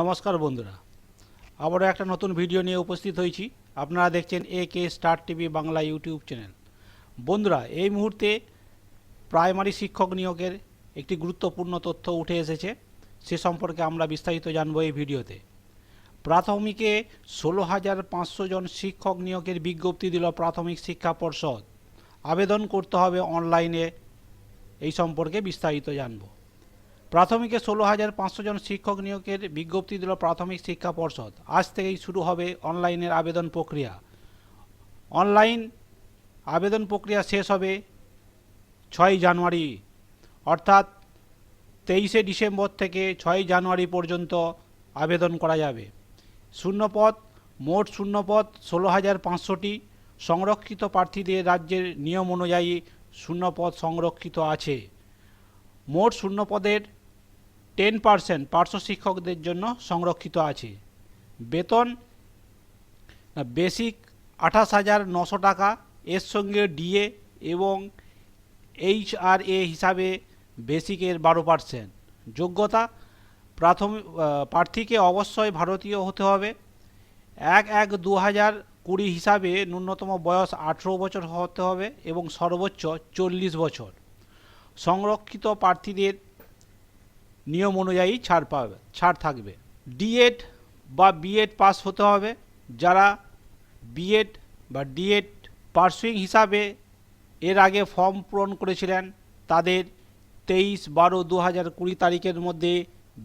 নমস্কার বন্ধুরা। আবারও একটা নতুন ভিডিও নিয়ে উপস্থিত হয়েছি। আপনারা দেখছেন A K star TV Bangla YouTube channel বন্ধুরা, এই মুহূর্তে প্রাইমারি শিক্ষক নিয়োগের একটি গুরুত্বপূর্ণ তথ্য উঠে এসেছে। সে সম্পর্কে আমরা বিস্তারিত জানব এই ভিডিওতে। প্রাথমিকে ষোলো হাজার পাঁচশো জন শিক্ষক নিয়োগের বিজ্ঞপ্তি দিল প্রাথমিক শিক্ষা পর্ষদ। আবেদন করতে হবে অনলাইনে এই সম্পর্কে বিস্তারিত জানব। প্রাথমিকে ষোলো হাজার পাঁচশো জন শিক্ষক নিয়োগের বিজ্ঞপ্তি দিল প্রাথমিক শিক্ষা পর্ষদ। আজ থেকেই শুরু হবে অনলাইনের আবেদন প্রক্রিয়া। অনলাইন আবেদন প্রক্রিয়া শেষ হবে ছয় জানুয়ারি। অর্থাৎ তেইশে ডিসেম্বর থেকে ছয় জানুয়ারি পর্যন্ত আবেদন করা যাবে। শূন্যপদ, মোট শূন্যপদ ষোলো হাজার পাঁচশোটি। সংরক্ষিত প্রার্থীদের রাজ্যের নিয়ম অনুযায়ী শূন্যপদ সংরক্ষিত আছে। মোট শূন্যপদের টেন পার্সেন্ট পার্শ্ব শিক্ষকদের জন্য সংরক্ষিত আছে। বেতন বেসিক আঠাশ হাজার নশো টাকা, এর সঙ্গে ডিএ এবং এইচ আর এ হিসাবে বেসিকের বারো পার্সেন্ট যোগ্যতা প্রাথমিক প্রার্থীকে অবশ্যই ভারতীয় হতে হবে। এক এক দু হাজার কুড়ি হিসাবে ন্যূনতম বয়স আঠেরো বছর হতে হবে এবং সর্বোচ্চ চল্লিশ বছর। সংরক্ষিত প্রার্থীদের নিয়ম অনুযায়ী ছাড় পাবে, ছাড় থাকবে। ডিএড বা বিএড পাস হতে হবে। যারা বিএড বা ডিএড পার্সুইং হিসাবে এর আগে ফর্ম পূরণ করেছিলেন, তাদের তেইশ বারো দু হাজার কুড়ি তারিখের মধ্যে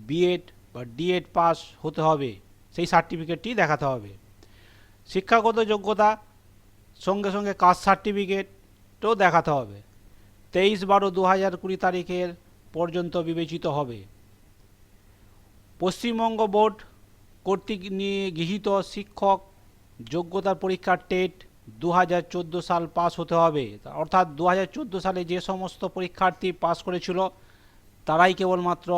বিএড বা ডিএড পাস হতে হবে। সেই সার্টিফিকেটটি দেখাতে হবে। শিক্ষাগত যোগ্যতা, সঙ্গে সঙ্গে কাস্ট সার্টিফিকেটও দেখাতে হবে। তেইশ বারো দু হাজার কুড়ি তারিখের পর্যন্ত বিবেচিত হবে। পশ্চিমবঙ্গ বোর্ড কর্তৃক নিয়ে গৃহীত শিক্ষক যোগ্যতার পরীক্ষার টেট দু হাজার চোদ্দ সাল পাস হতে হবে। অর্থাৎ দু হাজার চোদ্দ সালে যে সমস্ত পরীক্ষার্থী পাস করেছিল, তারাই কেবলমাত্র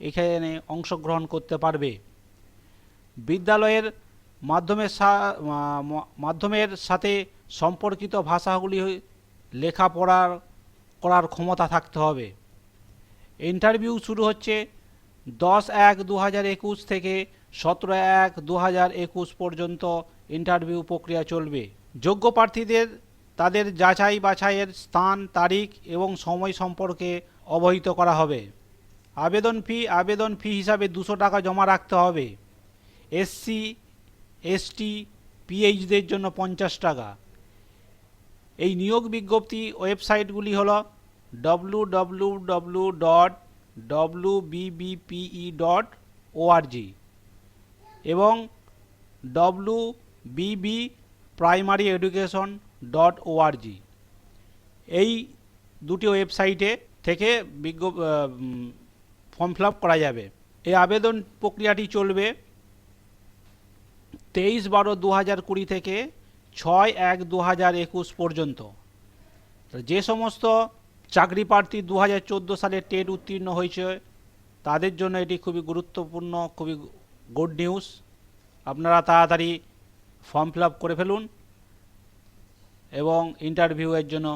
এখানে অংশগ্রহণ করতে পারবে। বিদ্যালয়ের মাধ্যমের মাধ্যমের সাথে সম্পর্কিত ভাষাগুলি লেখাপড়ার করার ক্ষমতা থাকতে হবে। ইন্টারভিউ শুরু হচ্ছে দশ এক দু হাজার একুশ থেকে সতেরো এক দু হাজার একুশ পর্যন্ত ইন্টারভিউ প্রক্রিয়া চলবে। যোগ্য প্রার্থীদের, তাদের যাচাই বাছাইয়ের স্থান, তারিখ এবং সময় সম্পর্কে অবহিত করা হবে। আবেদন ফি আবেদন ফি হিসাবে দুশো টাকা জমা রাখতে হবে। এসসি এসটি পিএইচদের জন্য পঞ্চাশ টাকা। এই নিয়োগ বিজ্ঞপ্তি ওয়েবসাইটগুলি হলো ওআরজি এবং বিবি প্রাইমারি এডুকেশন ডট এই দুটি ওয়েবসাইটে থেকে বিজ্ঞ ফর্ম ফিল করা যাবে। এই আবেদন প্রক্রিয়াটি চলবে তেইশ বারো দু হাজার কুড়ি থেকে ছয় এক দু হাজার একুশ পর্যন্ত। যে সমস্ত চাকরি প্রার্থী দু হাজার চোদ্দ সালে টেট উত্তীর্ণ হয়েছে। তাদের জন্য এটি খুবই গুরুত্বপূর্ণ, খুবই গুড নিউজ। আপনারা তাড়াতাড়ি ফর্ম ফিল করে ফেলুন এবং ইন্টারভিউয়ের জন্য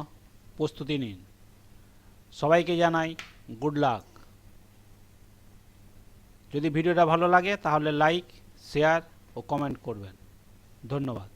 প্রস্তুতি নিন। সবাইকে জানাই গুড লাক যদি ভিডিওটা ভালো লাগে তাহলে লাইক শেয়ার ও কমেন্ট করবেন। ধন্যবাদ।